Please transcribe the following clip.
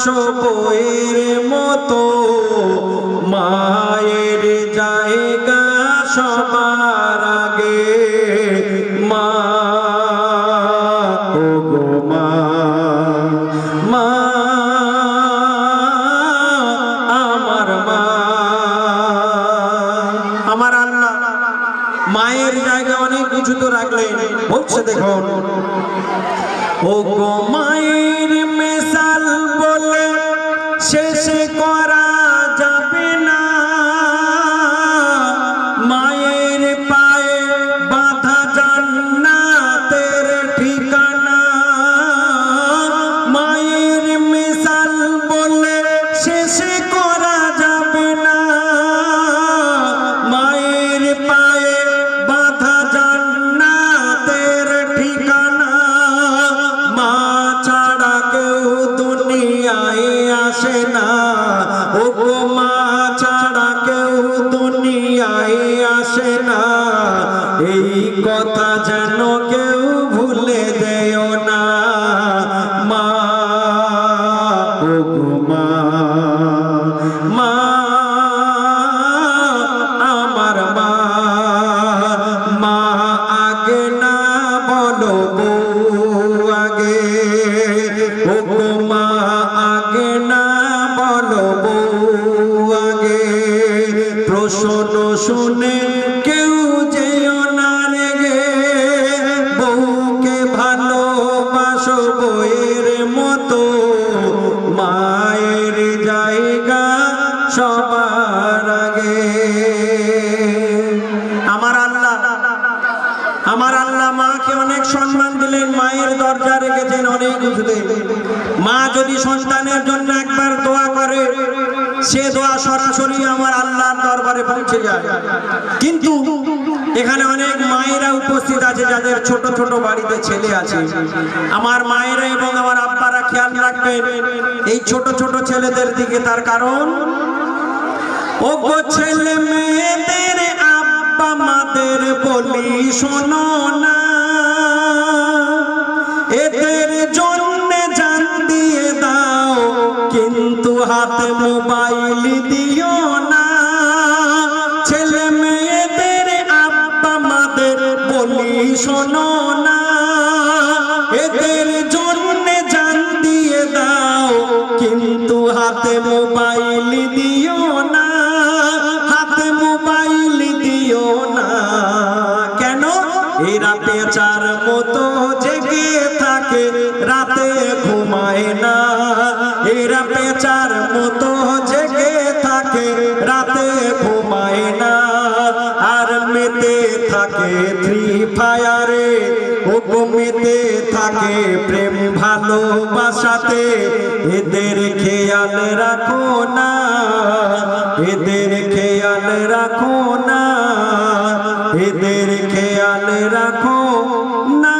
আসো বইয়ের মতো, মায়ের জায়গা সবার আগে। মা আমার আল্লাহ, মায়ের জায়গা অনেক কিছু তো রাখলেন। হচ্ছে দেখুন ও গো মায়ের করা যাবে না। মায়ের পায়ে বাধা জান্নাতের ঠিকানা। মা ছাড়া কেউ দুনিয়ায় আসে না। ও ছাড়া কেউ দুনিয়ায় আসে না। এই কথা যেন কেউ আগে ও গো মা আগে না বলো বউ আগে। প্রশ্ন শুনে কেউ যেও না রেগে। বউকে ভালোবাসো বইয়ের মতো। মায়ের জায়গা সবার আগে। আমার আল্লাহ আমার আল্লাহ মাকে সম্মান দিলেন, মায়ের দরজা রেখেছেন অনেক কিছুতে মা যদি সন্তানের জন্য একবার দোয়া করে, সে দোয়া সরাসরি আমার আল্লাহর দরবারে পৌঁছে যায়। কিন্তু এখানে অনেক মায়েরা উপস্থিত আছে, যাদের ছোট ছোট বাড়িতে ছেলে আছে। আমার মায়েরা এবং আমার আব্বারা খেয়াল রাখবেন, এই ছোট ছোট ছেলেদের দিকে তার কারণ। ও ছেলে মেয়েদের আব্বা মাদের বলি শোনো না। হাতে মোবাইল দিও না। ছেলে মেয়েদের আব্বা মাদের বলি শোনো না। এদের জন্য জান দিয়ে দাও, কিন্তু হাতে মোবাইল দিও না। হাতে মোবাইল দিও না। কেন? এরা পেঁচার মতো জেগে থাকে, রাতে ঘুমায় না। পেঁচার মতো জেগে থাকে, রাতে ঘুমায় না। আর মেতে থাকে ফ্রি ফায়ারে ও মেতে থাকে প্রেম ভালোবাসাতে। এদের খেয়াল রাখো না, এদের খেয়াল রাখো না, এদের খেয়াল রাখো না।